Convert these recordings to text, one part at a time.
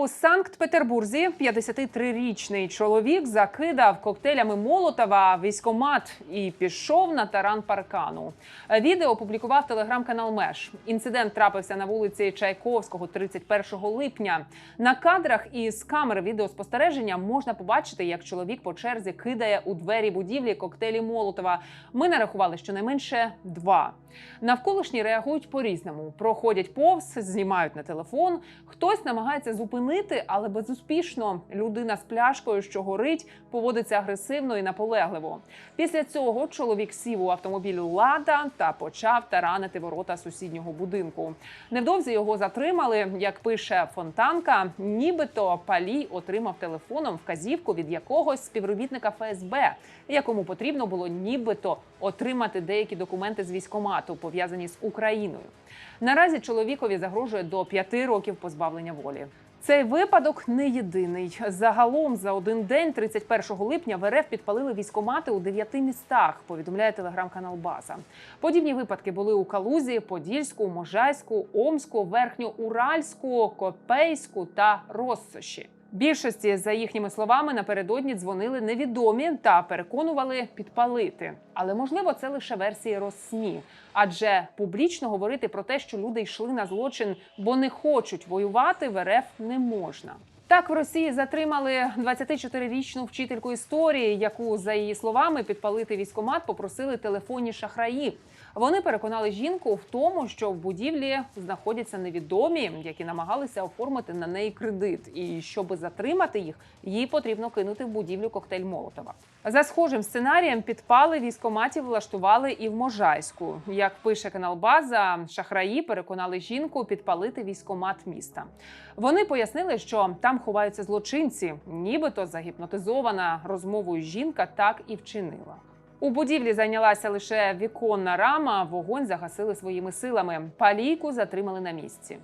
У Санкт-Петербурзі 53-річний чоловік закидав коктейлями Молотова військомат і пішов на таран паркану. Відео опублікував телеграм-канал Меж. Інцидент трапився на вулиці Чайковського 31 липня. На кадрах із камер відеоспостереження можна побачити, як чоловік по черзі кидає у двері будівлі коктейлі Молотова. Ми нарахували щонайменше два. Навколишні реагують по-різному. Проходять повз, знімають на телефон. Хтось намагається зупинити, але безуспішно. Людина з пляшкою, що горить, поводиться агресивно і наполегливо. Після цього чоловік сів у автомобіль Лада та почав таранити ворота сусіднього будинку. Невдовзі його затримали. Як пише Фонтанка, нібито палій отримав телефоном вказівку від якогось співробітника ФСБ, якому потрібно було нібито отримати деякі документи з військомату, пов'язані з Україною. Наразі чоловікові загрожує до п'яти років позбавлення волі. Цей випадок не єдиний. Загалом за один день, 31 липня, в РФ підпалили військомати у дев'яти містах. Повідомляє телеграм-канал База. Подібні випадки були у Калузі, Подільську, Можайську, Омську, Верхньоуральську, Копейську та Россоші. Більшості, за їхніми словами, напередодні дзвонили невідомі та переконували підпалити. Але можливо, це лише версії Росні, адже публічно говорити про те, що люди йшли на злочин, бо не хочуть воювати, в РФ не можна. Так в Росії затримали 24-річну вчительку історії, яку за її словами підпалити військомат попросили телефонні шахраї. Вони переконали жінку в тому, що в будівлі знаходяться невідомі, які намагалися оформити на неї кредит. І щоб затримати їх, їй потрібно кинути в будівлю коктейль Молотова. За схожим сценарієм підпали військоматів влаштували і в Можайську. Як пише канал База, шахраї переконали жінку підпалити військомат міста. Вони пояснили, що там ховаються злочинці, нібито загіпнотизована розмовою жінка так і вчинила. У будівлі зайнялася лише віконна рама. Вогонь загасили своїми силами. Палійку затримали на місці.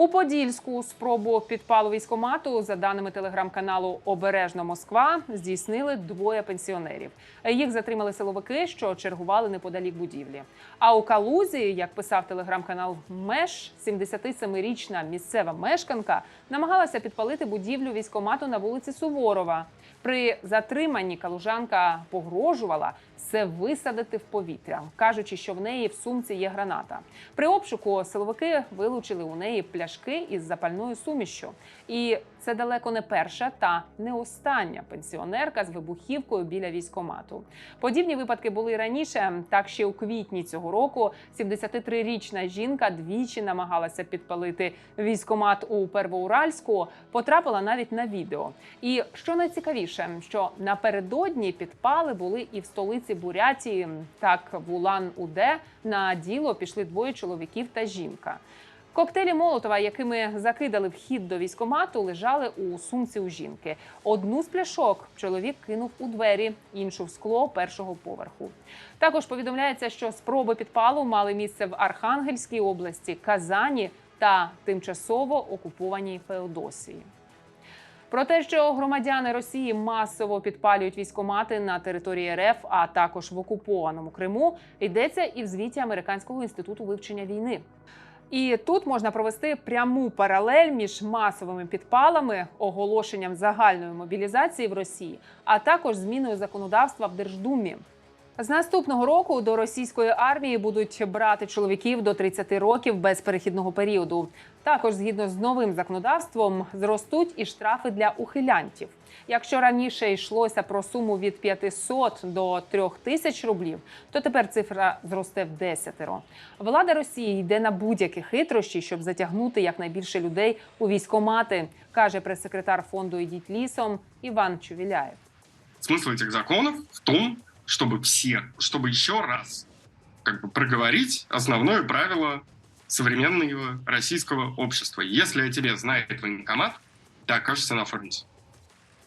У Подільську спробу підпалу військомату, за даними телеграм-каналу Обережно Москва, здійснили двоє пенсіонерів. Їх затримали силовики, що чергували неподалік будівлі. А у Калузі, як писав телеграм-канал Меж, 77-річна місцева мешканка намагалася підпалити будівлю військомату на вулиці Суворова. При затриманні калужанка погрожувала все висадити в повітря, кажучи, що в неї в сумці є граната. При обшуку силовики вилучили у неї пляшки із запальною сумішчю. І це далеко не перша та не остання пенсіонерка з вибухівкою біля військомату. Подібні випадки були раніше. Так ще у квітні цього року 73-річна жінка двічі намагалася підпалити військомат у Первоуральську, потрапила навіть на відео. І що найцікавіше, що напередодні підпали були і в столиці Бурятії. Так в Улан-Уде на діло пішли двоє чоловіків та жінка. Коктейлі Молотова, якими закидали вхід до військомату, лежали у сумці у жінки. Одну з пляшок чоловік кинув у двері, іншу в скло першого поверху. Також повідомляється, що спроби підпалу мали місце в Архангельській області, Казані та тимчасово окупованій Феодосії. Про те, що громадяни Росії масово підпалюють військомати на території РФ, а також в окупованому Криму, йдеться і в звіті Американського інституту вивчення війни. І тут можна провести пряму паралель між масовими підпалами, оголошенням загальної мобілізації в Росії, а також зміною законодавства в Держдумі. З наступного року до російської армії будуть брати чоловіків до 30 років без перехідного періоду. Також, згідно з новим законодавством, зростуть і штрафи для ухилянтів. Якщо раніше йшлося про суму від 500 до 3000 рублів, то тепер цифра зросте в десятеро. Влада Росії йде на будь-які хитрощі, щоб затягнути якнайбільше людей у військомати, каже прес-секретар фонду «Ідіть лісом Іван Чувіляєв. Смысл этих законов в том, чтобы все, чтобы еще раз как бы проговорить основное правило современного российского общества. Если о тебе знает военкомат, ты окажешься на фронте.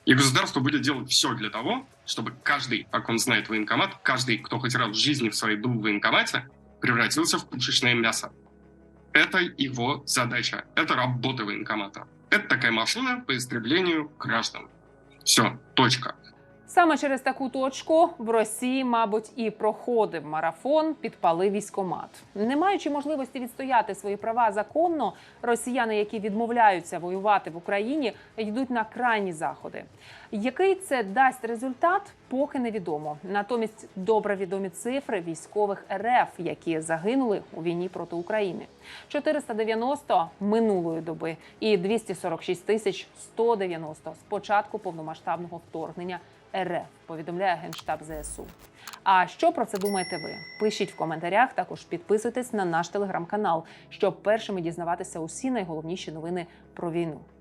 И государство будет делать все для того, чтобы каждый, как он знает военкомат, каждый, кто хоть раз в жизни в своей был в военкомате, превратился в пушечное мясо. Это его задача, это работа военкомата. Это такая машина по истреблению граждан. Все, точка. Саме через таку точку в Росії, мабуть, і проходив марафон підпали військомат. Не маючи можливості відстояти свої права законно, росіяни, які відмовляються воювати в Україні, йдуть на крайні заходи. Який це дасть результат, поки невідомо. Натомість добре відомі цифри військових РФ, які загинули у війні проти України. 490 минулої доби і 246 тисяч 190 з початку повномасштабного вторгнення РФ, повідомляє генштаб ЗСУ. А що про це думаєте ви? Пишіть в коментарях. Також підписуйтесь на наш телеграм-канал, щоб першими дізнаватися усі найголовніші новини про війну.